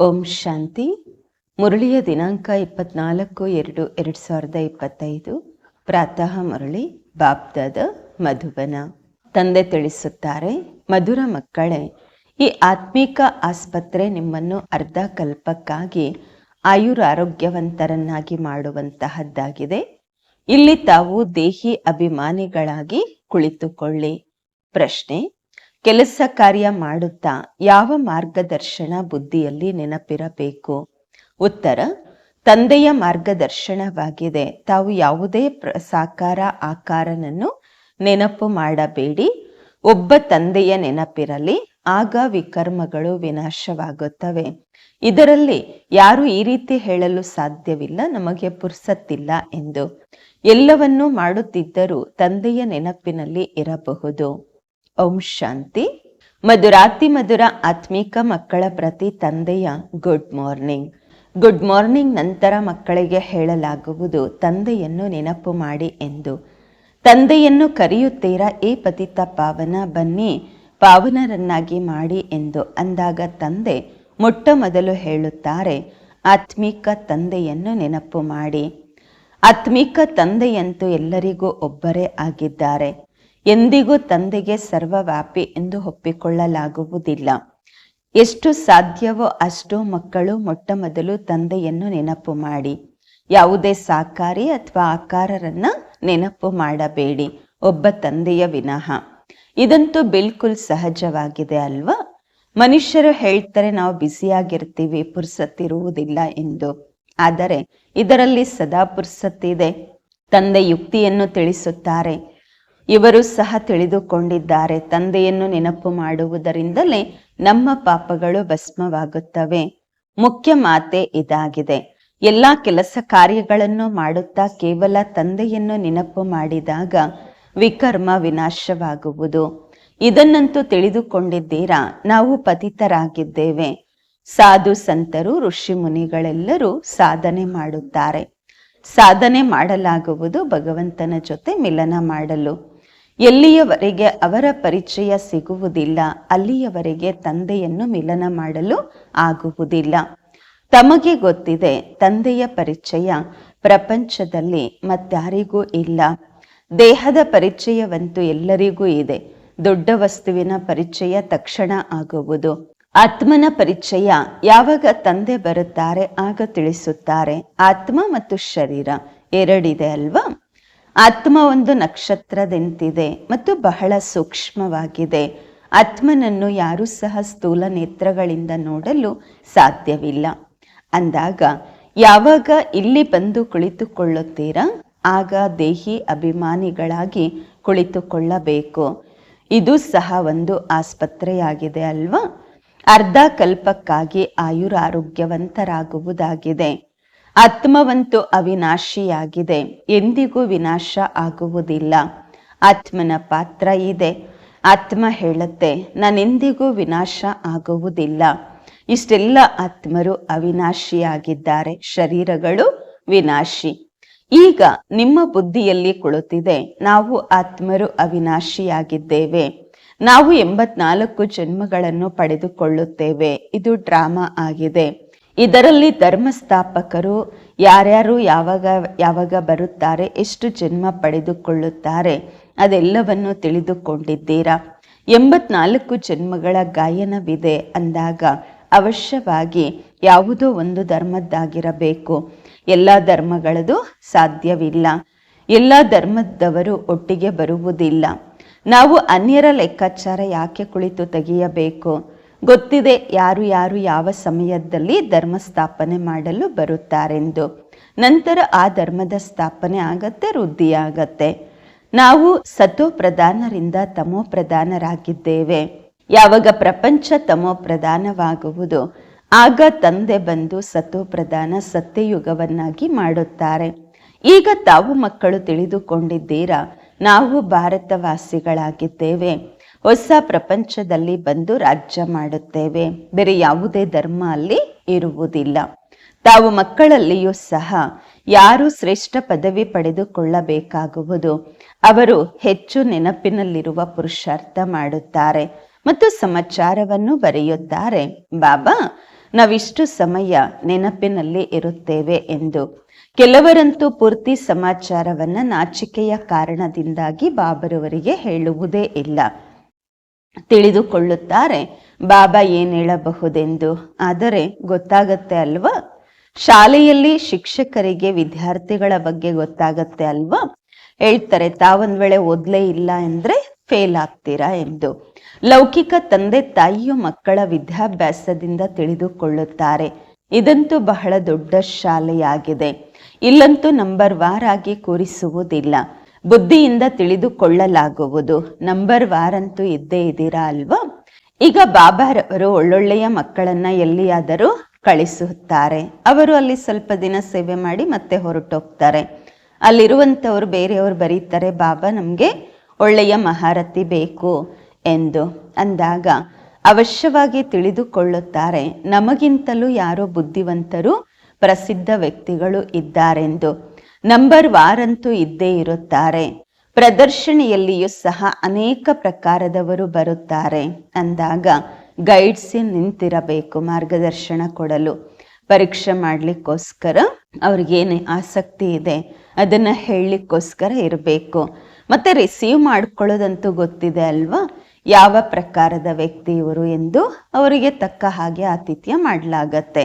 ಓಂ ಶಾಂತಿ. ಮುರಳಿಯ ದಿನಾಂಕ ಇಪ್ಪತ್ನಾಲ್ಕು ಎರಡು ಎರಡು ಸಾವಿರದ ಇಪ್ಪತ್ತೈದು. ಪ್ರಾತಃ ಮುರಳಿ ಬಾಬ್ದಾದ ಮಧುಬನ. ತಂದೆ ತಿಳಿಸುತ್ತಾರೆ, ಮಧುರ ಮಕ್ಕಳೇ, ಈ ಆತ್ಮಿಕ ಆಸ್ಪತ್ರೆ ನಿಮ್ಮನ್ನು ಅರ್ಧ ಕಲ್ಪಕ್ಕಾಗಿ ಆಯುರ್ ಆರೋಗ್ಯವಂತರನ್ನಾಗಿ ಮಾಡುವಂತಹದ್ದಾಗಿದೆ. ಇಲ್ಲಿ ತಾವು ದೇಹಿ ಅಭಿಮಾನಿಗಳಾಗಿ ಕುಳಿತುಕೊಳ್ಳಿ. ಪ್ರಶ್ನೆ ಕೆಲಸ ಕಾರ್ಯ ಮಾಡುತ್ತಾ ಯಾವ ಮಾರ್ಗದರ್ಶನ ಬುದ್ಧಿಯಲ್ಲಿ ನೆನಪಿರಬೇಕು? ಉತ್ತರ, ತಂದೆಯ ಮಾರ್ಗದರ್ಶನವಾಗಿದೆ. ತಾವು ಯಾವುದೇ ಪ್ರ, ಸಾಕಾರ ಆಕಾರನನ್ನು ನೆನಪು ಮಾಡಬೇಡಿ. ಒಬ್ಬ ತಂದೆಯ ನೆನಪಿರಲಿ, ಆಗ ವಿಕರ್ಮಗಳು ವಿನಾಶವಾಗುತ್ತವೆ. ಇದರಲ್ಲಿ ಯಾರು ಈ ರೀತಿ ಹೇಳಲು ಸಾಧ್ಯವಿಲ್ಲ, ನಮಗೆ ಪುರ್ಸತ್ತಿಲ್ಲ ಎಂದು. ಎಲ್ಲವನ್ನೂ ಮಾಡುತ್ತಿದ್ದರೂ ತಂದೆಯ ನೆನಪಿನಲ್ಲಿ ಇರಬಹುದು. ಓಂ ಶಾಂತಿ. ಮಧುರಾತಿ ಮಧುರ ಆತ್ಮಿಕ ಮಕ್ಕಳ ಪ್ರತಿ ತಂದೆಯ ಗುಡ್ ಮಾರ್ನಿಂಗ್ ಗುಡ್ ಮಾರ್ನಿಂಗ್ ನಂತರ ಮಕ್ಕಳಿಗೆ ಹೇಳಲಾಗುವುದು ತಂದೆಯನ್ನು ನೆನಪು ಮಾಡಿ ಎಂದು. ತಂದೆಯನ್ನು ಕರೆಯುತ್ತೀರಾ ಏ ಪತಿತ ಪಾವನ ಬನ್ನಿ, ಪಾವನರನ್ನಾಗಿ ಮಾಡಿ ಎಂದು ಅಂದಾಗ ತಂದೆ ಮೊಟ್ಟ ಮೊದಲು ಹೇಳುತ್ತಾರೆ, ಆತ್ಮಿಕ ತಂದೆಯನ್ನು ನೆನಪು ಮಾಡಿ. ಆತ್ಮಿಕ ತಂದೆಯಂತೂ ಎಲ್ಲರಿಗೂ ಒಬ್ಬರೇ ಆಗಿದ್ದಾರೆ. ಎಂದಿಗೂ ತಂದೆಗೆ ಸರ್ವವ್ಯಾಪಿ ಎಂದು ಒಪ್ಪಿಕೊಳ್ಳಲಾಗುವುದಿಲ್ಲ. ಎಷ್ಟು ಸಾಧ್ಯವೋ ಅಷ್ಟು ಮಕ್ಕಳು ಮೊಟ್ಟ ಮೊದಲು ತಂದೆಯನ್ನು ನೆನಪು ಮಾಡಿ. ಯಾವುದೇ ಸಾಕಾರಿ ಅಥವಾ ಆಕಾರರನ್ನ ನೆನಪು ಮಾಡಬೇಡಿ, ಒಬ್ಬ ತಂದೆಯ ವಿನಃ. ಇದಂತೂ ಬಿಲ್ಕುಲ್ ಸಹಜವಾಗಿದೆ ಅಲ್ವಾ? ಮನುಷ್ಯರು ಹೇಳ್ತಾರೆ, ನಾವು ಬ್ಯುಸಿಯಾಗಿರ್ತೀವಿ ಪುರ್ಸತ್ತಿರುವುದಿಲ್ಲ ಎಂದು. ಆದರೆ ಇದರಲ್ಲಿ ಸದಾ ಪುರ್ಸತ್ತಿದೆ ತಂದೆ ಯುಕ್ತಿಯನ್ನು ತಿಳಿಸುತ್ತಾರೆ ಇವರು ಸಹ ತಿಳಿದುಕೊಂಡಿದ್ದಾರೆ, ತಂದೆಯನ್ನು ನೆನಪು ಮಾಡುವುದರಿಂದಲೇ ನಮ್ಮ ಪಾಪಗಳು ಭಸ್ಮವಾಗುತ್ತವೆ. ಮುಖ್ಯ ಮಾತೆ ಇದಾಗಿದೆ. ಎಲ್ಲ ಕೆಲಸ ಕಾರ್ಯಗಳನ್ನು ಮಾಡುತ್ತಾ ಕೇವಲ ತಂದೆಯನ್ನು ನೆನಪು ಮಾಡಿದಾಗ ವಿಕರ್ಮ ವಿನಾಶವಾಗುವುದು. ಇದನ್ನಂತೂ ತಿಳಿದುಕೊಂಡಿದ್ದೀರಾ? ನಾವು ಪತಿತರಾಗಿದ್ದೇವೆ. ಸಾಧು ಸಂತರು, ಋಷಿ ಮುನಿಗಳೆಲ್ಲರೂ ಸಾಧನೆ ಮಾಡುತ್ತಾರೆ. ಸಾಧನೆ ಮಾಡಲಾಗುವುದು ಭಗವಂತನ ಜೊತೆ ಮಿಲನ ಮಾಡಲು. ಎಲ್ಲಿಯವರೆಗೆ ಅವರ ಪರಿಚಯ ಸಿಗುವುದಿಲ್ಲ, ಅಲ್ಲಿಯವರೆಗೆ ತಂದೆಯನ್ನು ಮಿಲನ ಮಾಡಲು ಆಗುವುದಿಲ್ಲ. ತಮಗೆ ಗೊತ್ತಿದೆ, ತಂದೆಯ ಪರಿಚಯ ಪ್ರಪಂಚದಲ್ಲಿ ಮತ್ತಾರಿಗೂ ಇಲ್ಲ. ದೇಹದ ಪರಿಚಯವಂತೂ ಎಲ್ಲರಿಗೂ ಇದೆ. ದೊಡ್ಡ ವಸ್ತುವಿನ ಪರಿಚಯ ತಕ್ಷಣ ಆಗುವುದು. ಆತ್ಮನ ಪರಿಚಯ ಯಾವಾಗ ತಂದೆ ಬರುತ್ತಾರೆ, ಆಗ ತಿಳಿಸುತ್ತಾರೆ. ಆತ್ಮ ಮತ್ತು ಶರೀರ ಎರಡಿದೆ ಅಲ್ವಾ? ಆತ್ಮ ಒಂದು ನಕ್ಷತ್ರದಂತಿದೆ ಮತ್ತು ಬಹಳ ಸೂಕ್ಷ್ಮವಾಗಿದೆ. ಆತ್ಮನನ್ನು ಯಾರೂ ಸಹ ಸ್ಥೂಲ ನೇತ್ರಗಳಿಂದ ನೋಡಲು ಸಾಧ್ಯವಿಲ್ಲ. ಅಂದಾಗ, ಯಾವಾಗ ಇಲ್ಲಿ ಬಂದು ಕುಳಿತುಕೊಳ್ಳುತ್ತೀರಾ? ಆಗ ದೇಹಿ ಅಭಿಮಾನಿಗಳಾಗಿ ಕುಳಿತುಕೊಳ್ಳಬೇಕು. ಇದು ಸಹ ಒಂದು ಆಸ್ಪತ್ರೆಯಾಗಿದೆ ಅಲ್ವಾ? ಅರ್ಧ ಕಲ್ಪಕ್ಕಾಗಿ ಆಯುರ್ ಆರೋಗ್ಯವಂತರಾಗುವುದಾಗಿದೆ ಆತ್ಮವಂತೂ ಅವಿನಾಶಿಯಾಗಿದೆ. ಎಂದಿಗೂ ವಿನಾಶ ಆಗುವುದಿಲ್ಲ. ಆತ್ಮನ ಪಾತ್ರ ಇದೆ. ಆತ್ಮ ಹೇಳುತ್ತೆ, ನಾನೆಂದಿಗೂ ವಿನಾಶ ಆಗುವುದಿಲ್ಲ. ಇಷ್ಟೆಲ್ಲ ಆತ್ಮರು ಅವಿನಾಶಿಯಾಗಿದ್ದಾರೆ. ಶರೀರಗಳು ವಿನಾಶಿ. ಈಗ ನಿಮ್ಮ ಬುದ್ಧಿಯಲ್ಲಿ ಕುಳಿತಿದೆ. ನಾವು ಆತ್ಮರು ಅವಿನಾಶಿಯಾಗಿದ್ದೇವೆ. ನಾವು ಎಂಬತ್ನಾಲ್ಕು ಜನ್ಮಗಳನ್ನು ಪಡೆದುಕೊಳ್ಳುತ್ತೇವೆ. ಇದು ಡ್ರಾಮಾ ಆಗಿದೆ. ಇದರಲ್ಲಿ ಧರ್ಮಸ್ಥಾಪಕರು ಯಾರ್ಯಾರು ಯಾವಾಗ ಯಾವಾಗ ಬರುತ್ತಾರೆ, ಎಷ್ಟು ಜನ್ಮ ಪಡೆದುಕೊಳ್ಳುತ್ತಾರೆ, ಅದೆಲ್ಲವನ್ನು ತಿಳಿದುಕೊಂಡಿದ್ದೀರಾ? ಎಂಬತ್ನಾಲ್ಕು ಜನ್ಮಗಳ ಗಾಯನವಿದೆ ಅಂದಾಗ ಅವಶ್ಯವಾಗಿ ಯಾವುದೋ ಒಂದು ಧರ್ಮದ್ದಾಗಿರಬೇಕು. ಎಲ್ಲ ಧರ್ಮಗಳದು ಸಾಧ್ಯವಿಲ್ಲ. ಎಲ್ಲ ಧರ್ಮದವರು ಒಟ್ಟಿಗೆ ಬರುವುದಿಲ್ಲ. ನಾವು ಅನ್ಯರ ಲೆಕ್ಕಾಚಾರ ಯಾಕೆ ಕುಳಿತು ತೆಗೆಯಬೇಕು? ಗೊತ್ತಿದೆ ಯಾರು ಯಾರು ಯಾವ ಸಮಯದಲ್ಲಿ ಧರ್ಮ ಸ್ಥಾಪನೆ ಮಾಡಲು ಬರುತ್ತಾರೆಂದು. ನಂತರ ಆ ಧರ್ಮದ ಸ್ಥಾಪನೆ ಆಗತ್ತೆ ವೃದ್ಧಿಯಾಗತ್ತೆ ನಾವು ಸತೋ ಪ್ರಧಾನರಿಂದ ತಮೋ ಪ್ರಧಾನರಾಗಿದ್ದೇವೆ. ಯಾವಾಗ ಪ್ರಪಂಚ ತಮೋ ಪ್ರಧಾನವಾಗುವುದು, ಆಗ ತಂದೆ ಬಂದು ಸತೋ ಪ್ರಧಾನ ಸತ್ಯಯುಗವನ್ನಾಗಿ ಮಾಡುತ್ತಾರೆ. ಈಗ ತಾವು ಮಕ್ಕಳು ತಿಳಿದುಕೊಂಡಿದ್ದೀರಾ, ನಾವು ಭಾರತವಾಸಿಗಳಾಗಿದ್ದೇವೆ. ಹೊಸ ಪ್ರಪಂಚದಲ್ಲಿ ಬಂದು ರಾಜ್ಯ ಮಾಡುತ್ತೇವೆ. ಬೇರೆ ಯಾವುದೇ ಧರ್ಮ ಅಲ್ಲಿ ಇರುವುದಿಲ್ಲ. ತಾವು ಮಕ್ಕಳಲ್ಲಿಯೂ ಸಹ ಯಾರು ಶ್ರೇಷ್ಠ ಪದವಿ ಪಡೆದುಕೊಳ್ಳಬೇಕಾಗುವುದು. ಅವರು ಹೆಚ್ಚು ನೆನಪಿನಲ್ಲಿರುವ ಪುರುಷಾರ್ಥ ಮಾಡುತ್ತಾರೆ ಮತ್ತು ಸಮಾಚಾರವನ್ನು ಬರೆಯುತ್ತಾರೆ. ಬಾಬಾ, ನಾವಿಷ್ಟು ಸಮಯ ನೆನಪಿನಲ್ಲಿ ಇರುತ್ತೇವೆ ಎಂದು. ಕೆಲವರಂತೂ ಪೂರ್ತಿ ಸಮಾಚಾರವನ್ನ ನಾಚಿಕೆಯ ಕಾರಣದಿಂದಾಗಿ ಬಾಬರವರಿಗೆ ಹೇಳುವುದೇ ಇಲ್ಲ. ತಿಳಿದುಕೊಳ್ಳುತ್ತಾರೆ. ಬಾಬಾ ಏನ್ ಹೇಳಬಹುದೆಂದು? ಆದರೆ ಗೊತ್ತಾಗತ್ತೆ ಅಲ್ವಾ? ಶಾಲೆಯಲ್ಲಿ ಶಿಕ್ಷಕರಿಗೆ ವಿದ್ಯಾರ್ಥಿಗಳ ಬಗ್ಗೆ ಗೊತ್ತಾಗತ್ತೆ ಅಲ್ವಾ? ಹೇಳ್ತಾರೆ, ತಾವೊಂದ್ ವೇಳೆ ಓದ್ಲೇ ಇಲ್ಲ ಅಂದ್ರೆ ಫೇಲ್ ಆಗ್ತೀರಾ ಎಂದು. ಲೌಕಿಕ ತಂದೆ ತಾಯಿಯು ಮಕ್ಕಳ ವಿದ್ಯಾಭ್ಯಾಸದಿಂದ ತಿಳಿದುಕೊಳ್ಳುತ್ತಾರೆ. ಇದಂತೂ ಬಹಳ ದೊಡ್ಡ ಶಾಲೆಯಾಗಿದೆ. ಇಲ್ಲಂತೂ ನಂಬರ್ ವಾರ್ ಆಗಿ ಕೂರಿಸುವುದಿಲ್ಲ. ಬುದ್ಧಿಯಿಂದ ತಿಳಿದುಕೊಳ್ಳಲಾಗುವುದು. ನಂಬರ್ ವಾರ್ ಅಂತೂ ಇದ್ದೇ ಇದ್ದೀರಾ ಅಲ್ವಾ? ಈಗ ಬಾಬಾರವರು ಒಳ್ಳೊಳ್ಳೆಯ ಮಕ್ಕಳನ್ನ ಎಲ್ಲಿಯಾದರೂ ಕಳಿಸುತ್ತಾರೆ. ಅವರು ಅಲ್ಲಿ ಸ್ವಲ್ಪ ದಿನ ಸೇವೆ ಮಾಡಿ ಮತ್ತೆ ಹೊರಟೋಗ್ತಾರೆ. ಅಲ್ಲಿರುವಂಥವ್ರು ಬೇರೆಯವರು ಬರೀತಾರೆ, ಬಾಬಾ, ನಮಗೆ ಒಳ್ಳೆಯ ಮಹಾರತಿ ಬೇಕು ಎಂದು. ಅಂದಾಗ ಅವಶ್ಯವಾಗಿ ತಿಳಿದುಕೊಳ್ಳುತ್ತಾರೆ. ನಮಗಿಂತಲೂ ಯಾರೋ ಬುದ್ಧಿವಂತರು ಪ್ರಸಿದ್ಧ ವ್ಯಕ್ತಿಗಳು ಇದ್ದಾರೆಂದು. ನಂಬರ್ ವಾರಂತೂ ಇದ್ದೇ ಇರುತ್ತಾರೆ. ಪ್ರದರ್ಶನಿಯಲ್ಲಿಯೂ ಸಹ ಅನೇಕ ಪ್ರಕಾರದವರು ಬರುತ್ತಾರೆ. ಅಂದಾಗ ಗೈಡ್ಸ್ ನಿಂತಿರಬೇಕು ಮಾರ್ಗದರ್ಶನ ಕೊಡಲು. ಪರೀಕ್ಷೆ ಮಾಡಲಿಕ್ಕೋಸ್ಕರ ಅವ್ರಿಗೇನು ಆಸಕ್ತಿ ಇದೆ, ಅದನ್ನು ಹೇಳಲಿಕ್ಕೋಸ್ಕರ ಇರಬೇಕು. ಮತ್ತು ರಿಸೀವ್ ಮಾಡ್ಕೊಳ್ಳೋದಂತೂ ಗೊತ್ತಿದೆ ಅಲ್ವಾ? ಯಾವ ಪ್ರಕಾರದ ವ್ಯಕ್ತಿ ಇವರು ಎಂದು ಅವರಿಗೆ ತಕ್ಕ ಹಾಗೆ ಆತಿಥ್ಯ ಮಾಡಲಾಗತ್ತೆ.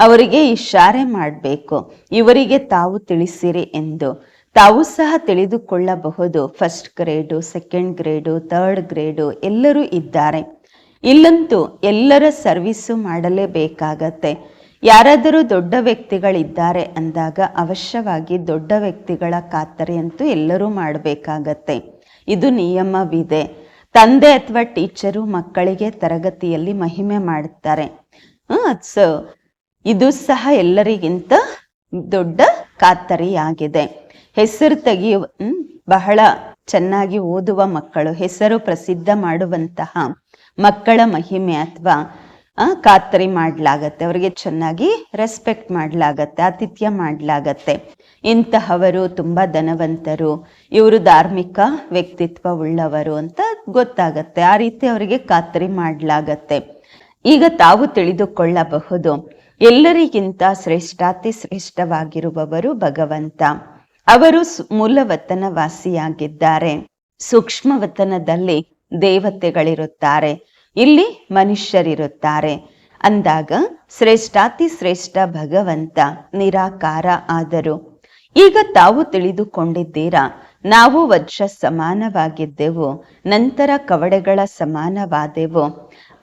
ಅವರಿಗೆ ಇಶಾರೆ ಮಾಡಬೇಕು. ಇವರಿಗೆ ತಾವು ತಿಳಿಸಿರಿ ಎಂದು. ತಾವು ಸಹ ತಿಳಿದುಕೊಳ್ಳಬಹುದು. First grade, second grade, third grade ಎಲ್ಲರೂ ಇದ್ದಾರೆ. ಇಲ್ಲಂತೂ ಎಲ್ಲರ ಸರ್ವಿಸು ಮಾಡಲೇಬೇಕಾಗತ್ತೆ. ಯಾರಾದರೂ ದೊಡ್ಡ ವ್ಯಕ್ತಿಗಳಿದ್ದಾರೆ ಅಂದಾಗ ಅವಶ್ಯವಾಗಿ ದೊಡ್ಡ ವ್ಯಕ್ತಿಗಳ ಖಾತರಿಯಂತೂ ಎಲ್ಲರೂ ಮಾಡಬೇಕಾಗತ್ತೆ. ಇದು ನಿಯಮವಿದೆ. ತಂದೆ ಅಥವಾ ಟೀಚರು ಮಕ್ಕಳಿಗೆ ತರಗತಿಯಲ್ಲಿ ಮಹಿಮೆ ಮಾಡುತ್ತಾರೆ ಸೊ ಇದು ಸಹ ಎಲ್ಲರಿಗಿಂತ ದೊಡ್ಡ ಖಾತರಿಯಾಗಿದೆ ಹೆಸರು ತೆಗೆಯುವ ಬಹಳ ಚೆನ್ನಾಗಿ ಓದುವ ಮಕ್ಕಳು, ಹೆಸರು ಪ್ರಸಿದ್ಧ ಮಾಡುವಂತಹ ಮಕ್ಕಳ ಮಹಿಮೆ ಅಥವಾ ಖಾತರಿ ಮಾಡಲಾಗತ್ತೆ. ಅವರಿಗೆ ಚೆನ್ನಾಗಿ ರೆಸ್ಪೆಕ್ಟ್ ಮಾಡಲಾಗತ್ತೆ, ಆತಿಥ್ಯ ಮಾಡಲಾಗತ್ತೆ. ಇಂತಹವರು ತುಂಬಾ ಧನವಂತರು, ಇವರು ಧಾರ್ಮಿಕ ವ್ಯಕ್ತಿತ್ವ ಉಳ್ಳವರು ಅಂತ ಗೊತ್ತಾಗತ್ತೆ. ಆ ರೀತಿ ಅವರಿಗೆ ಖಾತರಿ ಮಾಡಲಾಗತ್ತೆ. ಈಗ ತಾವು ತಿಳಿದುಕೊಳ್ಳಬಹುದು. ಎಲ್ಲರಿಗಿಂತ ಶ್ರೇಷ್ಠಾತಿ ಶ್ರೇಷ್ಠವಾಗಿರುವವರು ಭಗವಂತ. ಅವರು ಮೂಲವತನ ವಾಸಿಯಾಗಿದ್ದಾರೆ ಸೂಕ್ಷ್ಮವತನದಲ್ಲಿ ದೇವತೆಗಳಿರುತ್ತಾರೆ. ಇಲ್ಲಿ ಮನುಷ್ಯರಿರುತ್ತಾರೆ. ಅಂದಾಗ ಶ್ರೇಷ್ಠಾತಿ ಶ್ರೇಷ್ಠ ಭಗವಂತ ನಿರಾಕಾರ ಆದರು. ಈಗ ತಾವು ತಿಳಿದುಕೊಂಡಿದ್ದೀರಾ, ನಾವು ವಜ್ರ ಸಮಾನವಾಗಿದ್ದೆವು ನಂತರ ಕವಡೆಗಳ ಸಮಾನವಾದೆವು.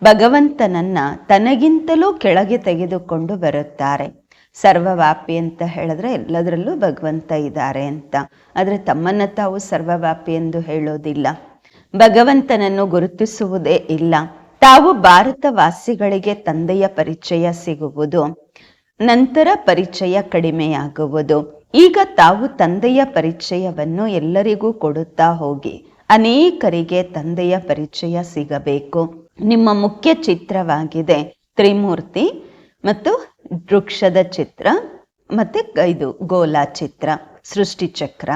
ಭಗವಂತನನ್ನ ತನಗಿಂತಲೂ ಕೆಳಗೆ ತೆಗೆದುಕೊಂಡು ಬರುತ್ತಾರೆ. ಸರ್ವವ್ಯಾಪಿ ಅಂತ ಹೇಳಿದ್ರೆ ಎಲ್ಲದರಲ್ಲೂ ಭಗವಂತ ಇದ್ದಾರೆ ಅಂತ. ಆದರೆ ತಮ್ಮನ್ನ ತಾವು ಸರ್ವವ್ಯಾಪಿ ಎಂದು ಹೇಳೋದಿಲ್ಲ. ಭಗವಂತನನ್ನು ಗುರುತಿಸುವುದೇ ಇಲ್ಲ. ತಾವು ಭಾರತ ವಾಸಿಗಳಿಗೆ ತಂದೆಯ ಪರಿಚಯ ಸಿಗುವುದು, ನಂತರ ಪರಿಚಯ ಕಡಿಮೆಯಾಗುವುದು. ಈಗ ತಾವು ತಂದೆಯ ಪರಿಚಯವನ್ನು ಎಲ್ಲರಿಗೂ ಕೊಡುತ್ತಾ ಹೋಗಿ ಅನೇಕರಿಗೆ ತಂದೆಯ ಪರಿಚಯ ಸಿಗಬೇಕು. ನಿಮ್ಮ ಮುಖ್ಯ ಚಿತ್ರವಾಗಿದೆ ತ್ರಿಮೂರ್ತಿ ಮತ್ತು ವೃಕ್ಷದ ಚಿತ್ರ ಮತ್ತೆ ಇದು ಗೋಲಾ ಚಿತ್ರ, ಸೃಷ್ಟಿ ಚಕ್ರ.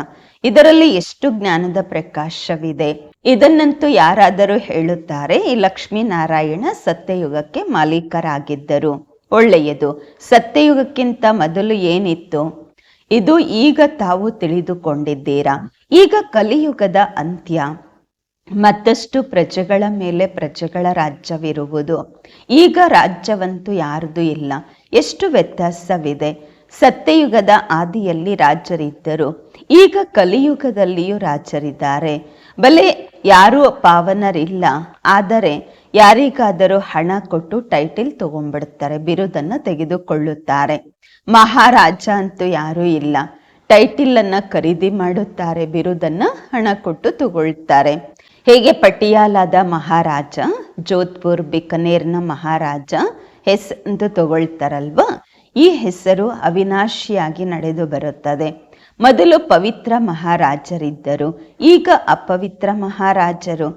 ಇದರಲ್ಲಿ ಎಷ್ಟು ಜ್ಞಾನದ ಪ್ರಕಾಶವಿದೆ? ಇದನ್ನಂತೂ ಯಾರಾದರೂ ಹೇಳುತ್ತಾರೆ, ಈ ಲಕ್ಷ್ಮೀನಾರಾಯಣ ಸತ್ಯಯುಗಕ್ಕೆ ಮಾಲೀಕರಾಗಿದ್ದರು. ಒಳ್ಳೆಯದು. ಸತ್ಯಯುಗಕ್ಕಿಂತ ಮೊದಲು ಏನಿತ್ತು? ಇದು ಈಗ ತಾವು ತಿಳಿದುಕೊಂಡಿದ್ದೀರಾ? ಈಗ ಕಲಿಯುಗದ ಅಂತ್ಯ. ಮತ್ತಷ್ಟು ಪ್ರಜೆಗಳ ಮೇಲೆ ಪ್ರಜೆಗಳ ರಾಜ್ಯವಿರುವುದು. ಈಗ ರಾಜ್ಯವಂತೂ ಯಾರದೂ ಇಲ್ಲ. ಎಷ್ಟು ವ್ಯತ್ಯಾಸವಿದೆ. ಸತ್ಯಯುಗದ ಆದಿಯಲ್ಲಿ ರಾಜರಿದ್ದರು. ಈಗ ಕಲಿಯುಗದಲ್ಲಿಯೂ ರಾಜರಿದ್ದಾರೆ. ಬಲೆ ಯಾರೂ ಪಾವನರಿಲ್ಲ. ಆದರೆ ಯಾರಿಗಾದರೂ ಹಣ ಕೊಟ್ಟು ಟೈಟಿಲ್ ತಗೊಂಡ್ಬಿಡ್ತಾರೆ. ಬಿರುದನ್ನು ತೆಗೆದುಕೊಳ್ಳುತ್ತಾರೆ. ಮಹಾರಾಜ ಅಂತೂ ಯಾರೂ ಇಲ್ಲ. ಟೈಟಿಲ್ ಅನ್ನ ಖರೀದಿ ಮಾಡುತ್ತಾರೆ. ಬಿರುದನ್ನ ಹಣ ಕೊಟ್ಟು ತಗೊಳ್ತಾರೆ. ಹೇಗೆ ಪಟಿಯಾಲಾದ ಮಹಾರಾಜ? ಜೋಧ್ಪುರ್ ಬಿಕನೇರ್ನ ಮಹಾರಾಜ ಹೆಸರು ತಗೊಳ್ತಾರಲ್ವ? ಈ ಹೆಸರು ಅವಿನಾಶಿಯಾಗಿ ನಡೆದು ಬರುತ್ತದೆ. ಮೊದಲು ಪವಿತ್ರ ಮಹಾರಾಜರಿದ್ದರು, ಈಗ ಅಪವಿತ್ರ ಮಹಾರಾಜರು.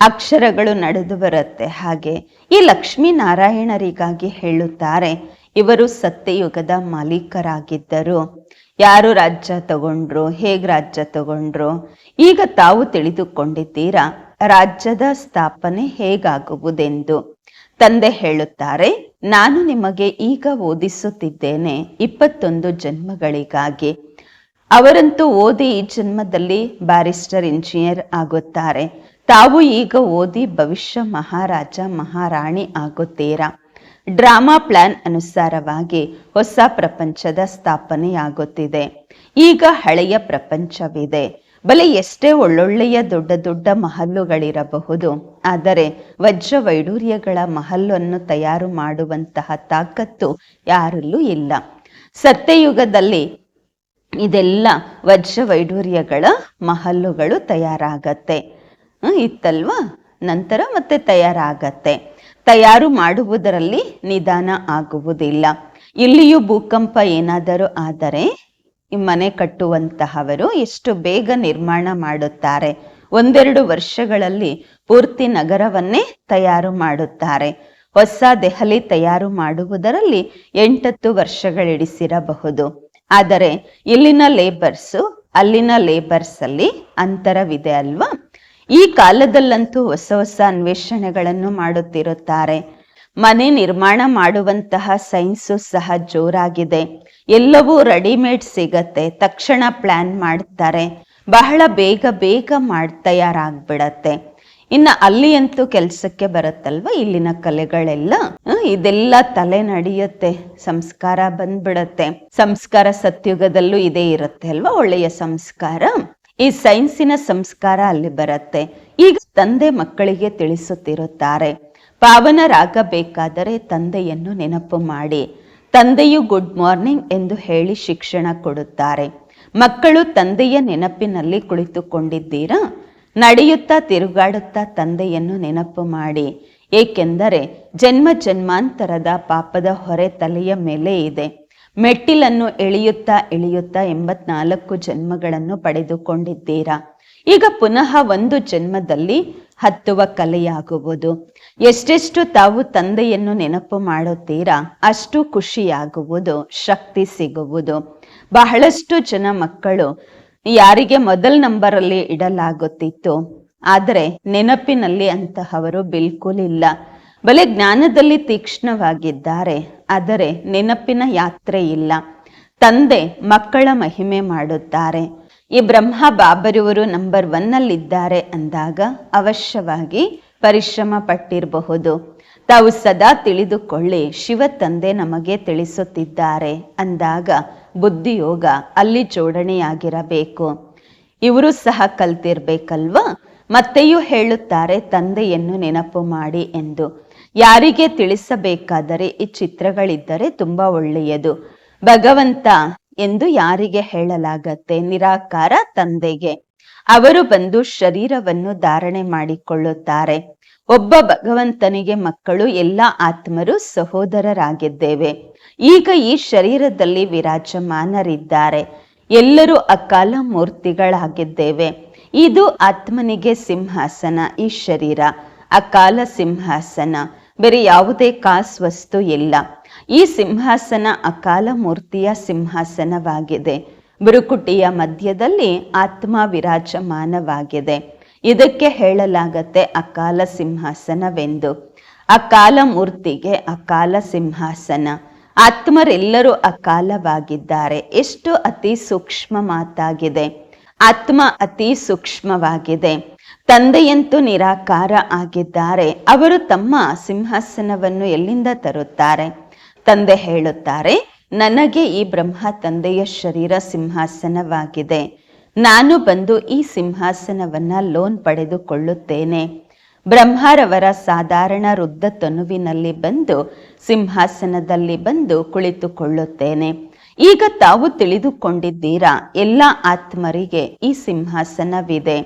ಅಕ್ಷರಗಳು ನಡೆದು ಬರುತ್ತೆ ಹಾಗೆ. ಈ ಲಕ್ಷ್ಮೀನಾರಾಯಣರಿಗಾಗಿ ಹೇಳುತ್ತಾರೆ, ಇವರು ಸತ್ಯಯುಗದ ಮಾಲೀಕರಾಗಿದ್ದರು. ಯಾರು ರಾಜ್ಯ ತಗೊಂಡ್ರು, ಹೇಗ್ ರಾಜ್ಯ ತಗೊಂಡ್ರು, ಈಗ ತಾವು ತಿಳಿದುಕೊಂಡಿದ್ದೀರಾ ರಾಜ್ಯದ ಸ್ಥಾಪನೆ ಹೇಗಾಗುವುದೆಂದು. ತಂದೆ ಹೇಳುತ್ತಾರೆ, ನಾನು ನಿಮಗೆ ಈಗ ಓದಿಸುತ್ತಿದ್ದೇನೆ ಇಪ್ಪತ್ತೊಂದು ಜನ್ಮಗಳಿಗಾಗಿ. ಅವರಂತೂ ಓದಿ ಈ ಜನ್ಮದಲ್ಲಿ ಬ್ಯಾರಿಸ್ಟರ್ ಇಂಜಿನಿಯರ್ ಆಗುತ್ತಾರೆ. ತಾವು ಈಗ ಓದಿ ಭವಿಷ್ಯ ಮಹಾರಾಜ, ಮಹಾರಾಣಿ ಆಗುತ್ತೀರಾ? ಡ್ರಾಮಾ ಪ್ಲಾನ್ ಅನುಸಾರವಾಗಿ ಹೊಸ ಪ್ರಪಂಚದ ಸ್ಥಾಪನೆಯಾಗುತ್ತಿದೆ. ಈಗ ಹಳೆಯ ಪ್ರಪಂಚವಿದೆ. ಬಲೆ ಎಷ್ಟೇ ಒಳ್ಳೊಳ್ಳೆಯ ದೊಡ್ಡ ದೊಡ್ಡ ಮಹಲ್ಲುಗಳಿರಬಹುದು, ಆದರೆ ವಜ್ರ ವೈಡೂರ್ಯಗಳ ಮಹಲ್ಲನ್ನು ತಯಾರು ಮಾಡುವಂತಹ ತಾಕತ್ತು ಯಾರಲ್ಲೂ ಇಲ್ಲ. ಸತ್ಯಯುಗದಲ್ಲಿ ಇದೆಲ್ಲ ವಜ್ರ ವೈಡೂರ್ಯಗಳ ಮಹಲ್ಲುಗಳು ತಯಾರಾಗತ್ತೆ. ಇತ್ತಲ್ವಾ? ನಂತರ ಮತ್ತೆ ತಯಾರಾಗತ್ತೆ. ತಯಾರು ಮಾಡುವುದರಲ್ಲಿ ನಿಧಾನ ಆಗುವುದಿಲ್ಲ. ಇಲ್ಲಿಯೂ ಭೂಕಂಪ ಏನಾದರೂ ಆದರೆ ಮನೆ ಕಟ್ಟುವಂತಹವರು ಎಷ್ಟು ಬೇಗ ನಿರ್ಮಾಣ ಮಾಡುತ್ತಾರೆ. ಒಂದೆರಡು ವರ್ಷಗಳಲ್ಲಿ ಪೂರ್ತಿ ನಗರವನ್ನೇ ತಯಾರು ಮಾಡುತ್ತಾರೆ. ಹೊಸ ದೆಹಲಿ ತಯಾರು ಮಾಡುವುದರಲ್ಲಿ ಎಂಟತ್ತು ವರ್ಷಗಳಿಡಿಸಿರಬಹುದು ಆದರೆ ಇಲ್ಲಿನ ಲೇಬರ್ಸು ಅಲ್ಲಿನ ಲೇಬರ್ಸ್ ಅಲ್ಲಿ ಅಂತರವಿದೆ ಅಲ್ವಾ? ಈ ಕಾಲದಲ್ಲಂತೂ ಹೊಸ ಹೊಸ ಅನ್ವೇಷಣೆಗಳನ್ನು ಮಾಡುತ್ತಿರುತ್ತಾರೆ. ಮನೆ ನಿರ್ಮಾಣ ಮಾಡುವಂತಹ ಸೈನ್ಸು ಸಹ ಜೋರಾಗಿದೆ. ಎಲ್ಲವೂ ರೆಡಿಮೇಡ್ ಸಿಗತ್ತೆ, ತಕ್ಷಣ ಪ್ಲಾನ್ ಮಾಡ್ತಾರೆ. ಬಹಳ ಬೇಗ ಬೇಗ ಮಾಡ್, ತಯಾರಾಗ್ಬಿಡತ್ತೆ. ಇನ್ನ ಅಲ್ಲಿಯಂತೂ ಕೆಲ್ಸಕ್ಕೆ ಬರುತ್ತಲ್ವ ಇಲ್ಲಿನ ಕಲೆಗಳೆಲ್ಲ? ಇದೆಲ್ಲ ತಲೆ ನಡೆಯುತ್ತೆ, ಸಂಸ್ಕಾರ ಬಂದ್ಬಿಡತ್ತೆ. ಸಂಸ್ಕಾರ ಸತ್ಯುಗದಲ್ಲೂ ಇದೇ ಇರುತ್ತೆ ಅಲ್ವಾ ಒಳ್ಳೆಯ ಸಂಸ್ಕಾರ? ಈ ಸೈನ್ಸಿನ ಸಂಸ್ಕಾರ ಅಲ್ಲಿ ಬರುತ್ತೆ. ಈಗ ತಂದೆ ಮಕ್ಕಳಿಗೆ ತಿಳಿಸುತ್ತಿರುತ್ತಾರೆ ಪಾವನರಾಗಬೇಕಾದರೆ ತಂದೆಯನ್ನು ನೆನಪು ಮಾಡಿ. ತಂದೆಯು ಗುಡ್ ಮಾರ್ನಿಂಗ್ ಎಂದು ಹೇಳಿ ಶಿಕ್ಷಣ ಕೊಡುತ್ತಾರೆ. ಮಕ್ಕಳು ತಂದೆಯ ನೆನಪಿನಲ್ಲಿ ಕುಳಿತುಕೊಂಡಿದ್ದೀರಾ? ನಡೆಯುತ್ತಾ ತಿರುಗಾಡುತ್ತಾ ತಂದೆಯನ್ನು ನೆನಪು ಮಾಡಿ. ಏಕೆಂದರೆ ಜನ್ಮ ಜನ್ಮಾಂತರದ ಪಾಪದ ಹೊರೆ ತಲೆಯ ಮೇಲೆ ಇದೆ. ಮೆಟ್ಟಿಲನ್ನು ಎಳೆಯುತ್ತಾ ಎಳೆಯುತ್ತಾ ಎಂಬತ್ನಾಲ್ಕು ಜನ್ಮಗಳನ್ನು ಪಡೆದುಕೊಂಡಿದ್ದೀರಾ? ಈಗ ಪುನಃ ಒಂದು ಜನ್ಮದಲ್ಲಿ ಹತ್ತುವ ಕಲೆಯಾಗುವುದು. ಎಷ್ಟೆಷ್ಟು ತಾವು ತಂದೆಯನ್ನು ನೆನಪು ಮಾಡುತ್ತೀರಾ? ಅಷ್ಟು ಖುಷಿಯಾಗುವುದು, ಶಕ್ತಿ ಸಿಗುವುದು. ಬಹಳಷ್ಟು ಜನ ಮಕ್ಕಳು ಯಾರಿಗೆ ಮೊದಲ ನಂಬರಲ್ಲಿ ಇಡಲಾಗುತ್ತಿತ್ತು. ಆದರೆ ನೆನಪಿನಲ್ಲಿ ಅಂತಹವರು ಬಿಲ್ಕುಲ್ ಇಲ್ಲ. ಬಲೆ ಜ್ಞಾನದಲ್ಲಿ ತೀಕ್ಷ್ಣವಾಗಿದ್ದಾರೆ. ಆದರೆ ನೆನಪಿನ ಯಾತ್ರೆ ಇಲ್ಲ. ತಂದೆ ಮಕ್ಕಳ ಮಹಿಮೆ ಮಾಡುತ್ತಾರೆ. ಈ ಬ್ರಹ್ಮ ಬಾಬರಿವರು ನಂಬರ್ ಒನ್ನಲ್ಲಿದ್ದಾರೆ ಅಂದಾಗ ಅವಶ್ಯವಾಗಿ ಪರಿಶ್ರಮ ಪಟ್ಟಿರಬಹುದು. ತಾವು ಸದಾ ತಿಳಿದುಕೊಳ್ಳಿ, ಶಿವ ತಂದೆ ನಮಗೆ ತಿಳಿಸುತ್ತಿದ್ದಾರೆ ಅಂದಾಗ ಬುದ್ಧಿಯೋಗ ಅಲ್ಲಿ ಜೋಡಣೆಯಾಗಿರಬೇಕು. ಇವರು ಸಹ ಕಲ್ತಿರ್ಬೇಕಲ್ವಾ? ಮತ್ತೆಯೂ ಹೇಳುತ್ತಾರೆ, ತಂದೆಯನ್ನು ನೆನಪು ಮಾಡಿ ಎಂದು. ಯಾರಿಗೆ ತಿಳಿಸಬೇಕಾದರೆ ಈ ಚಿತ್ರಗಳಿದ್ದರೆ ತುಂಬಾ ಒಳ್ಳೆಯದು. ಭಗವಂತ ಎಂದು ಯಾರಿಗೆ ಹೇಳಲಾಗತ್ತೆ? ನಿರಾಕಾರ ತಂದೆಗೆ. ಅವರು ಬಂದು ಶರೀರವನ್ನು ಧಾರಣೆ ಮಾಡಿಕೊಳ್ಳುತ್ತಾರೆ. ಒಬ್ಬ ಭಗವಂತನಿಗೆ ಮಕ್ಕಳು, ಎಲ್ಲ ಆತ್ಮರು ಸಹೋದರರಾಗಿದ್ದೇವೆ. ಈಗ ಈ ಶರೀರದಲ್ಲಿ ವಿರಾಜಮಾನರಿದ್ದಾರೆ. ಎಲ್ಲರೂ ಅಕಾಲ ಮೂರ್ತಿಗಳಾಗಿದ್ದೇವೆ. ಇದು ಆತ್ಮನಿಗೆ ಸಿಂಹಾಸನ, ಈ ಶರೀರ ಅಕಾಲ ಸಿಂಹಾಸನ. ಬೇರೆ ಯಾವುದೇ ಕಾಸ್ ವಸ್ತು ಇಲ್ಲ. ಈ ಸಿಂಹಾಸನ ಅಕಾಲ ಮೂರ್ತಿಯ ಸಿಂಹಾಸನವಾಗಿದೆ. ಬಿರುಕುಟಿಯ ಮಧ್ಯದಲ್ಲಿ ಆತ್ಮ ವಿರಾಜಮಾನವಾಗಿದೆ. ಇದಕ್ಕೆ ಹೇಳಲಾಗತ್ತೆ ಅಕಾಲ ಸಿಂಹಾಸನವೆಂದು. ಅಕಾಲ ಮೂರ್ತಿಗೆ ಅಕಾಲ ಸಿಂಹಾಸನ. ಆತ್ಮರೆಲ್ಲರೂ ಅಕಾಲವಾಗಿದ್ದಾರೆ. ಎಷ್ಟು ಅತಿ ಸೂಕ್ಷ್ಮ ಮಾತಾಗಿದೆ. ಆತ್ಮ ಅತಿ ಸೂಕ್ಷ್ಮವಾಗಿದೆ. ತಂದೆಯಂತೂ ನಿರಾಕಾರ ಆಗಿದ್ದಾರೆ. ಅವರು ತಮ್ಮ ಸಿಂಹಾಸನವನ್ನು ಎಲ್ಲಿಂದ ತರುತ್ತಾರೆ? ತಂದೆ ಹೇಳುತ್ತಾರೆ, ನನಗೆ ಈ ಬ್ರಹ್ಮ ತಂದೆಯ ಶರೀರ ಸಿಂಹಾಸನವಾಗಿದೆ. ನಾನು ಬಂದು ಈ ಸಿಂಹಾಸನವನ್ನ ಲೋನ್ ಪಡೆದುಕೊಳ್ಳುತ್ತೇನೆ. ಬ್ರಹ್ಮರವರ ಸಾಧಾರಣ ವೃದ್ಧ ತನುವಿನಲ್ಲಿ ಬಂದು, ಸಿಂಹಾಸನದಲ್ಲಿ ಬಂದು ಕುಳಿತುಕೊಳ್ಳುತ್ತೇನೆ. ಈಗ ತಾವು ತಿಳಿದುಕೊಂಡಿದ್ದೀರಾ, ಎಲ್ಲ ಆತ್ಮರಿಗೆ ಈ ಸಿಂಹಾಸನವಿದೆ.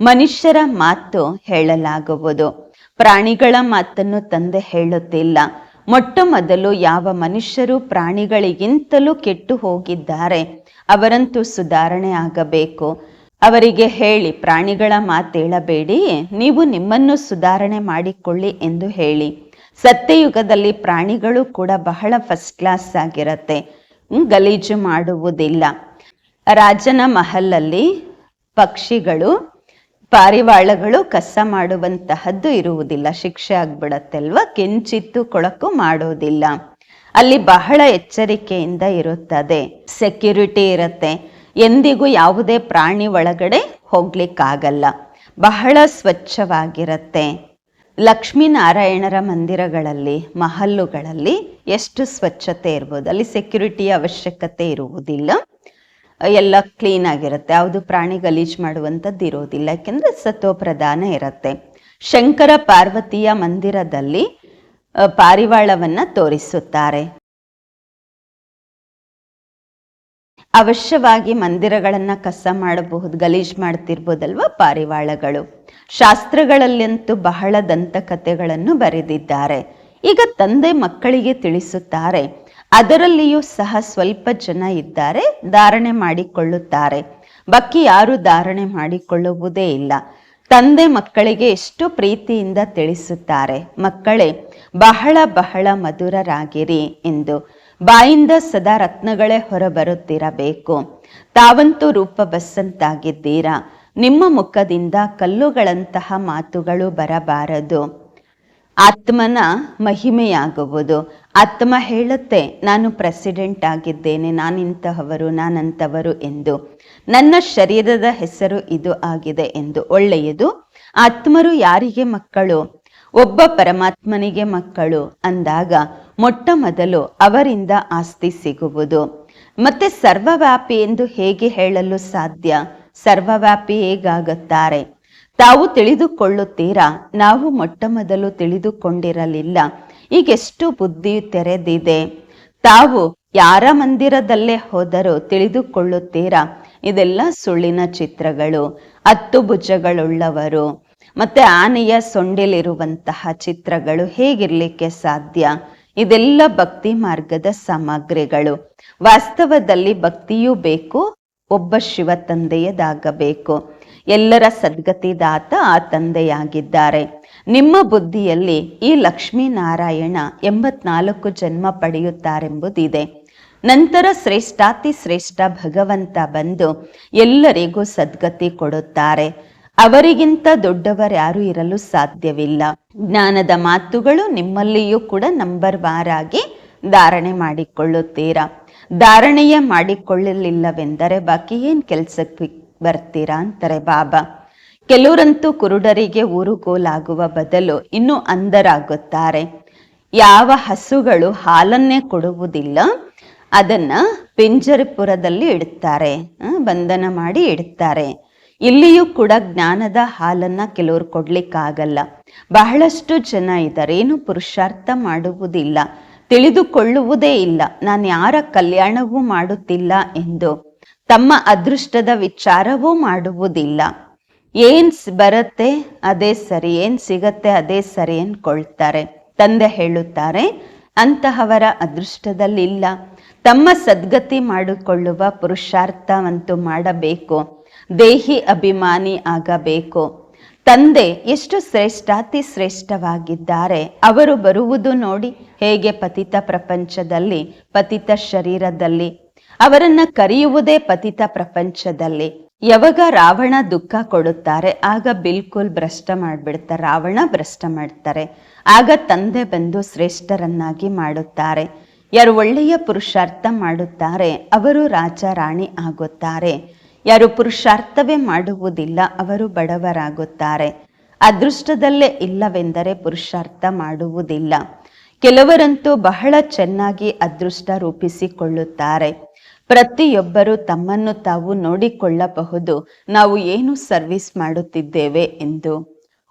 ಮನುಷ್ಯರ ಮಾತು ಹೇಳಲಾಗುವುದು. ಪ್ರಾಣಿಗಳ ಮಾತನ್ನು ತಂದೆ ಹೇಳುತ್ತಿಲ್ಲ. ಮೊಟ್ಟ ಮೊದಲು ಯಾವ ಮನುಷ್ಯರು ಪ್ರಾಣಿಗಳಿಗಿಂತಲೂ ಕೆಟ್ಟು ಹೋಗಿದ್ದಾರೆ, ಅವರಂತೂ ಸುಧಾರಣೆ ಆಗಬೇಕು. ಅವರಿಗೆ ಹೇಳಿ, ಪ್ರಾಣಿಗಳ ಮಾತೇಳಬೇಡಿ ನೀವು ನಿಮ್ಮನ್ನು ಸುಧಾರಣೆ ಮಾಡಿಕೊಳ್ಳಿ ಎಂದು ಹೇಳಿ. ಸತ್ಯಯುಗದಲ್ಲಿ ಪ್ರಾಣಿಗಳು ಕೂಡ ಬಹಳ ಫಸ್ಟ್ ಕ್ಲಾಸ್ ಆಗಿರತ್ತೆ. ಗಲೀಜು ಮಾಡುವುದಿಲ್ಲ. ರಾಜನ ಮಹಲಲ್ಲಿ ಪಕ್ಷಿಗಳು ಪಾರಿವಾಳಗಳು ಕಸ ಮಾಡುವಂತಹದ್ದು ಇರುವುದಿಲ್ಲ. ಶಿಕ್ಷೆ ಆಗ್ಬಿಡತ್ತಲ್ವಾ? ಕೆಂಚಿತ್ತು ಕೊಳಕು ಮಾಡೋದಿಲ್ಲ. ಅಲ್ಲಿ ಬಹಳ ಎಚ್ಚರಿಕೆಯಿಂದ ಇರುತ್ತದೆ. ಸೆಕ್ಯೂರಿಟಿ ಇರುತ್ತೆ. ಎಂದಿಗೂ ಯಾವುದೇ ಪ್ರಾಣಿ ಒಳಗಡೆ ಹೋಗ್ಲಿಕ್ಕಾಗಲ್ಲ. ಬಹಳ ಸ್ವಚ್ಛವಾಗಿರತ್ತೆ. ಲಕ್ಷ್ಮೀನಾರಾಯಣರ ಮಂದಿರಗಳಲ್ಲಿ, ಮಹಲ್ಲುಗಳಲ್ಲಿ ಎಷ್ಟು ಸ್ವಚ್ಛತೆ ಇರ್ಬೋದು? ಅಲ್ಲಿ ಸೆಕ್ಯೂರಿಟಿಯ ಅವಶ್ಯಕತೆ ಇರುವುದಿಲ್ಲ. ಎಲ್ಲ ಕ್ಲೀನ್ ಆಗಿರುತ್ತೆ. ಯಾವುದು ಪ್ರಾಣಿ ಗಲೀಜ್ ಮಾಡುವಂಥದ್ದು ಇರೋದಿಲ್ಲ. ಯಾಕೆಂದ್ರೆ ಸತ್ವ ಪ್ರಧಾನ ಇರುತ್ತೆ. ಶಂಕರ ಪಾರ್ವತಿಯ ಮಂದಿರದಲ್ಲಿ ಪಾರಿವಾಳವನ್ನ ತೋರಿಸುತ್ತಾರೆ. ಅವಶ್ಯವಾಗಿ ಮಂದಿರಗಳನ್ನ ಕಸ ಮಾಡಬಹುದು, ಗಲೀಜ್ ಮಾಡ್ತಿರ್ಬೋದಲ್ವ ಪಾರಿವಾಳಗಳು. ಶಾಸ್ತ್ರಗಳಲ್ಲಂತೂ ಬಹಳ ದಂತಕಥೆಗಳನ್ನು ಬರೆದಿದ್ದಾರೆ. ಈಗ ತಂದೆ ಮಕ್ಕಳಿಗೆ ತಿಳಿಸುತ್ತಾರೆ ಅದರಲ್ಲಿಯೂ ಸಹ ಸ್ವಲ್ಪ ಜನ ಇದ್ದಾರೆ, ಧಾರಣೆ ಮಾಡಿಕೊಳ್ಳುತ್ತಾರೆ. ಬಕ್ಕಿ ಯಾರು ಧಾರಣೆ ಮಾಡಿಕೊಳ್ಳುವುದೇ ಇಲ್ಲ. ತಂದೆ ಮಕ್ಕಳಿಗೆ ಎಷ್ಟು ಪ್ರೀತಿಯಿಂದ ತಿಳಿಸುತ್ತಾರೆ, ಮಕ್ಕಳೇ, ಬಹಳ ಬಹಳ ಮಧುರರಾಗಿರಿ ಎಂದು. ಬಾಯಿಂದ ಸದಾ ರತ್ನಗಳೇ ಹೊರಬರುತ್ತಿರಬೇಕು. ತಾವಂತೂ ರೂಪ ಬಸ್ಸಂತಾಗಿದ್ದೀರಾ ನಿಮ್ಮ ಮುಖದಿಂದ ಕಲ್ಲುಗಳಂತಹ ಮಾತುಗಳು ಬರಬಾರದು. ಆತ್ಮನ ಮಹಿಮೆಯಾಗುವುದು. ಆತ್ಮ ಹೇಳುತ್ತೆ, ನಾನು ಪ್ರೆಸಿಡೆಂಟ್ ಆಗಿದ್ದೇನೆ, ನಾನಿಂತಹವರು, ನಾನಂತವರು ಎಂದು. ನನ್ನ ಶರೀರದ ಹೆಸರು ಇದು ಆಗಿದೆ ಎಂದು. ಒಳ್ಳೆಯದು. ಆತ್ಮರು ಯಾರಿಗೆ ಮಕ್ಕಳು? ಒಬ್ಬ ಪರಮಾತ್ಮನಿಗೆ ಮಕ್ಕಳು ಅಂದಾಗ ಮೊಟ್ಟ ಮೊದಲು ಅವರಿಂದ ಆಸ್ತಿ ಸಿಗುವುದು. ಮತ್ತೆ ಸರ್ವವ್ಯಾಪಿ ಎಂದು ಹೇಗೆ ಹೇಳಲು ಸಾಧ್ಯ? ಸರ್ವವ್ಯಾಪಿ ಹೇಗಾಗುತ್ತಾರೆ? ತಾವು ತಿಳಿದುಕೊಳ್ಳುತ್ತೀರಾ? ನಾವು ಮೊಟ್ಟ ಮೊದಲು ತಿಳಿದುಕೊಂಡಿರಲಿಲ್ಲ. ಈಗೆಷ್ಟು ಬುದ್ಧಿ ತೆರೆದಿದೆ. ತಾವು ಯಾರ ಮಂದಿರದಲ್ಲೇ ಹೋದರೂ ತಿಳಿದುಕೊಳ್ಳುತ್ತೀರಾ? ಇದೆಲ್ಲ ಸುಳ್ಳಿನ ಚಿತ್ರಗಳು, ಹತ್ತು ಭುಜಗಳುಳ್ಳವರು. ಮತ್ತೆ ಆನೆಯ ಸೊಂಡಿಲಿರುವಂತಹ ಚಿತ್ರಗಳು ಹೇಗಿರ್ಲಿಕ್ಕೆ ಸಾಧ್ಯ? ಇದೆಲ್ಲ ಭಕ್ತಿ ಮಾರ್ಗದ ಸಾಮಗ್ರಿಗಳು. ವಾಸ್ತವದಲ್ಲಿ ಭಕ್ತಿಯೂ ಬೇಕು, ಒಬ್ಬ ಶಿವ ತಂದೆಯದಾಗಬೇಕು ಎಲ್ಲರ ಸದ್ಗತಿದಾತ ಆ ತಂದೆಯಾಗಿದ್ದಾರೆ. ನಿಮ್ಮ ಬುದ್ಧಿಯಲ್ಲಿ ಈ ಲಕ್ಷ್ಮೀನಾರಾಯಣ ಎಂಬತ್ನಾಲ್ಕು ಜನ್ಮ ಪಡೆಯುತ್ತಾರೆಂಬುದಿದೆ. ನಂತರ ಶ್ರೇಷ್ಠಾತಿ ಶ್ರೇಷ್ಠ ಭಗವಂತ ಬಂದು ಎಲ್ಲರಿಗೂ ಸದ್ಗತಿ ಕೊಡುತ್ತಾರೆ. ಅವರಿಗಿಂತ ದೊಡ್ಡವರ್ಯಾರು ಇರಲು ಸಾಧ್ಯವಿಲ್ಲ. ಜ್ಞಾನದ ಮಾತುಗಳು ನಿಮ್ಮಲ್ಲಿಯೂ ಕೂಡ ನಂಬರ್ ವಾರ್ ಆಗಿ ಧಾರಣೆ ಮಾಡಿಕೊಳ್ಳುತ್ತೀರಾ? ಧಾರಣೆಯ ಮಾಡಿಕೊಳ್ಳಲಿಲ್ಲವೆಂದರೆ ಬಾಕಿ ಏನ್ ಕೆಲ್ಸಕ್ಕೆ ಬರ್ತೀರಾ ಅಂತಾರೆ ಬಾಬಾ. ಕೆಲವರಂತೂ ಕುರುಡರಿಗೆ ಊರುಗೋಲಾಗುವ ಬದಲು ಇನ್ನೂ ಅಂಧರಾಗುತ್ತಾರೆ. ಯಾವ ಹಸುಗಳು ಹಾಲನ್ನೇ ಕೊಡುವುದಿಲ್ಲ, ಅದನ್ನ ಪಿಂಜರಪುರದಲ್ಲಿ ಇಡುತ್ತಾರೆ ಬಂಧನ ಮಾಡಿ ಇಡುತ್ತಾರೆ ಇಲ್ಲಿಯೂ ಕೂಡ ಜ್ಞಾನದ ಹಾಲನ್ನ ಕೆಲವರು ಕೊಡ್ಲಿಕ್ಕಾಗಲ್ಲ. ಬಹಳಷ್ಟು ಜನ ಇದ್ದಾರೆ ಏನು ಪುರುಷಾರ್ಥ ಮಾಡುವುದಿಲ್ಲ. ತಿಳಿದುಕೊಳ್ಳುವುದೇ ಇಲ್ಲ. ನಾನು ಯಾರ ಕಲ್ಯಾಣವೂ ಮಾಡುತ್ತಿಲ್ಲ ಎಂದು. ತಮ್ಮ ಅದೃಷ್ಟದ ವಿಚಾರವೂ ಮಾಡುವುದಿಲ್ಲ. ಏನ್ ಬರುತ್ತೆ ಅದೇ ಸರಿ, ಏನ್ ಸಿಗತ್ತೆ ಅದೇ ಸರಿ ಅನ್ಕೊಳ್ತಾರೆ. ತಂದೆ ಹೇಳುತ್ತಾರೆ, ಅಂತಹವರ ಅದೃಷ್ಟದಲ್ಲಿಲ್ಲ. ತಮ್ಮ ಸದ್ಗತಿ ಮಾಡಿಕೊಳ್ಳುವ ಪುರುಷಾರ್ಥವಂತೂ ಮಾಡಬೇಕು. ದೇಹಿ ಅಭಿಮಾನಿ ಆಗಬೇಕು. ತಂದೆ ಎಷ್ಟು ಶ್ರೇಷ್ಠಾತಿ ಶ್ರೇಷ್ಠವಾಗಿದ್ದಾರೆ. ಅವರು ಬರುವುದು ನೋಡಿ ಹೇಗೆ ಪತಿತ ಪ್ರಪಂಚದಲ್ಲಿ, ಪತಿತ ಶರೀರದಲ್ಲಿ ಅವರನ್ನ ಕರೆಯುವುದೇ ಪತಿತ ಪ್ರಪಂಚದಲ್ಲಿ. ಯಾವಾಗ ರಾವಣ ದುಃಖ ಕೊಡುತ್ತಾರೆ, ಆಗ ಬಿಲ್ಕುಲ್ ಭ್ರಷ್ಟ ಮಾಡ್ಬಿಡ್ತಾರೆ, ರಾವಣ ಭ್ರಷ್ಟ ಮಾಡ್ತಾರೆ. ಆಗ ತಂದೆ ಬಂದು ಶ್ರೇಷ್ಠರನ್ನಾಗಿ ಮಾಡುತ್ತಾರೆ. ಯಾರು ಒಳ್ಳೆಯ ಪುರುಷಾರ್ಥ ಮಾಡುತ್ತಾರೆ, ಅವರು ರಾಜ ರಾಣಿ ಆಗುತ್ತಾರೆ. ಯಾರು ಪುರುಷಾರ್ಥವೇ ಮಾಡುವುದಿಲ್ಲ, ಅವರು ಬಡವರಾಗುತ್ತಾರೆ. ಅದೃಷ್ಟದಲ್ಲೇ ಇಲ್ಲವೆಂದರೆ ಪುರುಷಾರ್ಥ ಮಾಡುವುದಿಲ್ಲ. ಕೆಲವರಂತೂ ಬಹಳ ಚೆನ್ನಾಗಿ ಅದೃಷ್ಟ ರೂಪಿಸಿಕೊಳ್ಳುತ್ತಾರೆ. ಪ್ರತಿಯೊಬ್ಬರು ತಮ್ಮನ್ನು ತಾವು ನೋಡಿಕೊಳ್ಳಬಹುದು, ನಾವು ಏನು ಸರ್ವಿಸ್ ಮಾಡುತ್ತಿದ್ದೇವೆ ಎಂದು.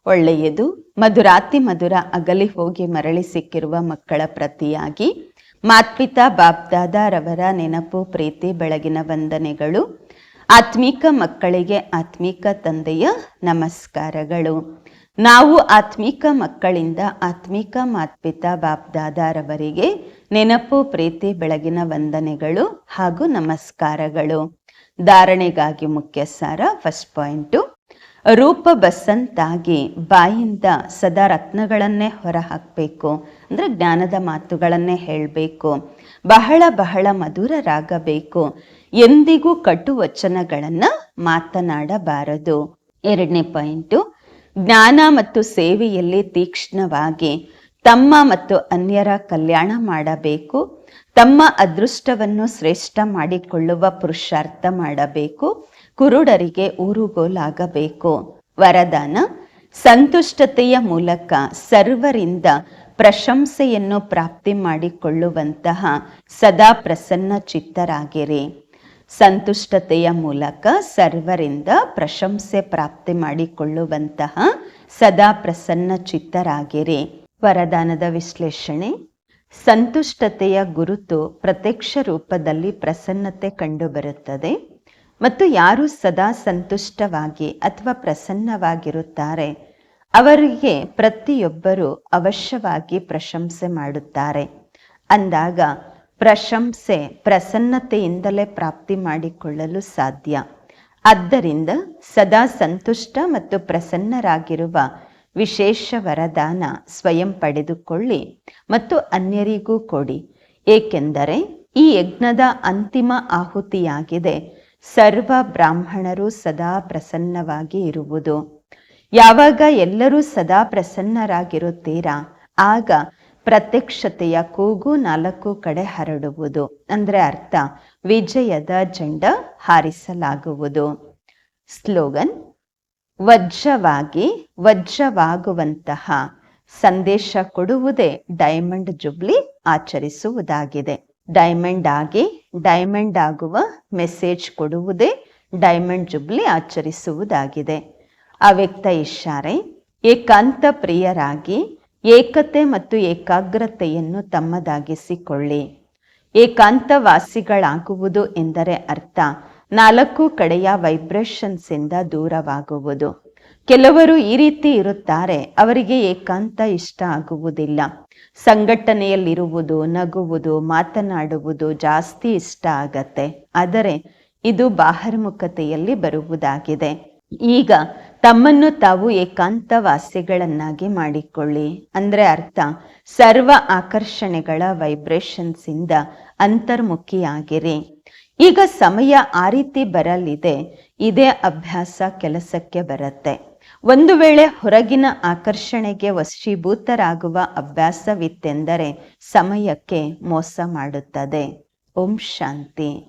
ಒಳ್ಳೆಯದು, ಮಧುರಾತಿ ಮಧುರ ಅಗಲಿ ಹೋಗಿ ಮರಳಿ ಸಿಕ್ಕಿರುವ ಮಕ್ಕಳ ಪ್ರತಿಯಾಗಿ. ಮಾತ್ಪಿತಾ ಬಾಬ್ದಾದಾರವರ ನೆನಪು, ಪ್ರೀತಿ, ಬೆಳಗಿನ ವಂದನೆಗಳು. ಆತ್ಮೀಕ ಮಕ್ಕಳಿಗೆ ಆತ್ಮೀಕ ತಂದೆಯ ನಮಸ್ಕಾರಗಳು. ನಾವು ಆತ್ಮಿಕ ಮಕ್ಕಳಿಂದ ಆತ್ಮಿಕ ಮಾತ್ಪಿತಾ ಬಾಪ್ದಾದಾರವರಿಗೆ ನೆನಪು, ಪ್ರೀತಿ, ಬೆಳಗಿನ ವಂದನೆಗಳು ಹಾಗೂ ನಮಸ್ಕಾರಗಳು. ಧಾರಣೆಗಾಗಿ ಮುಖ್ಯ ಸಾರ ಫಸ್ಟ್ ಪಾಯಿಂಟು ರೂಪ ಬಸಂತಾಗಿ ಬಾಯಿಂದ ಸದಾ ರತ್ನಗಳನ್ನೇ ಹೊರ ಅಂದ್ರೆ ಅಂದರೆ ಜ್ಞಾನದ ಮಾತುಗಳನ್ನೇ ಹೇಳಬೇಕು. ಬಹಳ ಬಹಳ ಮಧುರರಾಗಬೇಕು. ಎಂದಿಗೂ ಕಟು ವಚನಗಳನ್ನು ಮಾತನಾಡಬಾರದು. ಎರಡನೇ ಪಾಯಿಂಟು ಜ್ಞಾನ ಮತ್ತು ಸೇವೆಯಲ್ಲಿ ತೀಕ್ಷ್ಣವಾಗಿ ತಮ್ಮ ಮತ್ತು ಅನ್ಯರ ಕಲ್ಯಾಣ ಮಾಡಬೇಕು. ತಮ್ಮ ಅದೃಷ್ಟವನ್ನು ಶ್ರೇಷ್ಠ ಮಾಡಿಕೊಳ್ಳುವ ಪುರುಷಾರ್ಥ ಮಾಡಬೇಕು. ಕುರುಡರಿಗೆ ಊರುಗೋಲಾಗಬೇಕು. ವರದಾನ, ಸಂತುಷ್ಟತೆಯ ಮೂಲಕ ಸರ್ವರಿಂದ ಪ್ರಶಂಸೆಯನ್ನು ಪ್ರಾಪ್ತಿ ಮಾಡಿಕೊಳ್ಳುವಂತಹ ಸದಾ ಪ್ರಸನ್ನ ಚಿತ್ತರಾಗಿರಿ. ಸಂತುಷ್ಟತೆಯ ಮೂಲಕ ಸರ್ವರಿಂದ ಪ್ರಶಂಸೆ ಪ್ರಾಪ್ತಿ ಮಾಡಿಕೊಳ್ಳುವಂತಹ ಸದಾ ಪ್ರಸನ್ನ ಚಿತ್ತರಾಗಿರಿ. ವರದಾನದ ವಿಶ್ಲೇಷಣೆ. ಸಂತುಷ್ಟತೆಯ ಗುರುತು ಪ್ರತ್ಯಕ್ಷ ರೂಪದಲ್ಲಿ ಪ್ರಸನ್ನತೆ ಕಂಡುಬರುತ್ತದೆ. ಮತ್ತು ಯಾರು ಸದಾ ಸಂತುಷ್ಟವಾಗಿ ಅಥವಾ ಪ್ರಸನ್ನವಾಗಿರುತ್ತಾರೆ, ಅವರಿಗೆ ಪ್ರತಿಯೊಬ್ಬರು ಅವಶ್ಯವಾಗಿ ಪ್ರಶಂಸೆ ಮಾಡುತ್ತಾರೆ. ಅಂದಾಗ ಪ್ರಶಂಸೆ, ಪ್ರಸನ್ನತೆಯಿಂದಲೇ ಪ್ರಾಪ್ತಿ ಮಾಡಿಕೊಳ್ಳಲು ಸಾಧ್ಯ. ಆದ್ದರಿಂದ ಸದಾ ಸಂತುಷ್ಟ ಮತ್ತು ಪ್ರಸನ್ನರಾಗಿರುವ ವಿಶೇಷ ವರದಾನ ಸ್ವಯಂ ಪಡೆದುಕೊಳ್ಳಿ ಮತ್ತು ಅನ್ಯರಿಗೂ ಕೊಡಿ. ಏಕೆಂದರೆ ಈ ಯಜ್ಞದ ಅಂತಿಮ ಆಹುತಿಯಾಗಿದೆ. ಸರ್ವ ಬ್ರಾಹ್ಮಣರು ಸದಾ ಪ್ರಸನ್ನವಾಗಿ ಇರುವುದು. ಯಾವಾಗ ಎಲ್ಲರೂ ಸದಾ ಪ್ರಸನ್ನರಾಗಿರುತ್ತೀರಾ, ಆಗ ಪ್ರತ್ಯಕ್ಷತೆಯ ಕೂಗು ನಾಲ್ಕು ಕಡೆ ಹರಡುವುದು, ಅಂದರೆ ಅರ್ಥ, ವಿಜಯದ ಜಂಡ ಹಾರಿಸಲಾಗುವುದು. ಸ್ಲೋಗನ್, ವಜ್ರವಾಗಿ ವಜ್ರವಾಗುವಂತಹ ಸಂದೇಶ ಕೊಡುವುದೇ ಡೈಮಂಡ್ ಜುಬ್ಲಿ ಆಚರಿಸುವುದಾಗಿದೆ. ಡೈಮಂಡ್ ಆಗಿ ಡೈಮಂಡ್ ಆಗುವ ಮೆಸೇಜ್ ಕೊಡುವುದೇ ಡೈಮಂಡ್ ಜುಬ್ಲಿ ಆಚರಿಸುವುದಾಗಿದೆ. ಅವ್ಯಕ್ತ ಇಶಾರೆ, ಏಕಾಂತ ಪ್ರಿಯರಾಗಿ ಏಕತೆ ಮತ್ತು ಏಕಾಗ್ರತೆಯನ್ನು ತಮ್ಮದಾಗಿಸಿಕೊಳ್ಳಿ. ಏಕಾಂತವಾಸಿಗಳಾಗುವುದು ಎಂದರೆ ಅರ್ಥ. ನಾಲ್ಕು ಕಡೆಯ ವೈಬ್ರೇಷನ್ಸ್ ಇಂದ ದೂರವಾಗುವುದು. ಕೆಲವರು ಈ ರೀತಿ ಇರುತ್ತಾರೆ, ಅವರಿಗೆ ಏಕಾಂತ ಇಷ್ಟ ಆಗುವುದಿಲ್ಲ. ಸಂಘಟನೆಯಲ್ಲಿರುವುದು, ನಗುವುದು, ಮಾತನಾಡುವುದು ಜಾಸ್ತಿ ಇಷ್ಟ ಆಗತ್ತೆ. ಆದರೆ ಇದು ಬಾಹರ್ಮುಖತೆಯಲ್ಲಿ ಬರುವುದಾಗಿದೆ. ಈಗ ತಮ್ಮನ್ನು ತಾವು ಏಕಾಂತವಾಸಿಗಳನ್ನಾಗಿ ಮಾಡಿಕೊಳ್ಳಿ. ಅಂದ್ರೆ ಅರ್ಥ, ಸರ್ವ ಆಕರ್ಷಣೆಗಳ ವೈಬ್ರೇಷನ್ಸ್ ಇಂದ ಅಂತರ್ಮುಖಿಯಾಗಿರಿ. ಈಗ ಸಮಯ ಆ ರೀತಿ ಬರಲಿದೆ, ಇದೇ ಅಭ್ಯಾಸ ಕೆಲಸಕ್ಕೆ ಬರುತ್ತೆ. ಒಂದು ವೇಳೆ ಹೊರಗಿನ ಆಕರ್ಷಣೆಗೆ ವಶೀಭೂತರಾಗುವ ಅಭ್ಯಾಸವಿತ್ತೆಂದರೆ ಸಮಯಕ್ಕೆ ಮೋಸ ಮಾಡುತ್ತದೆ. ಓಂ ಶಾಂತಿ.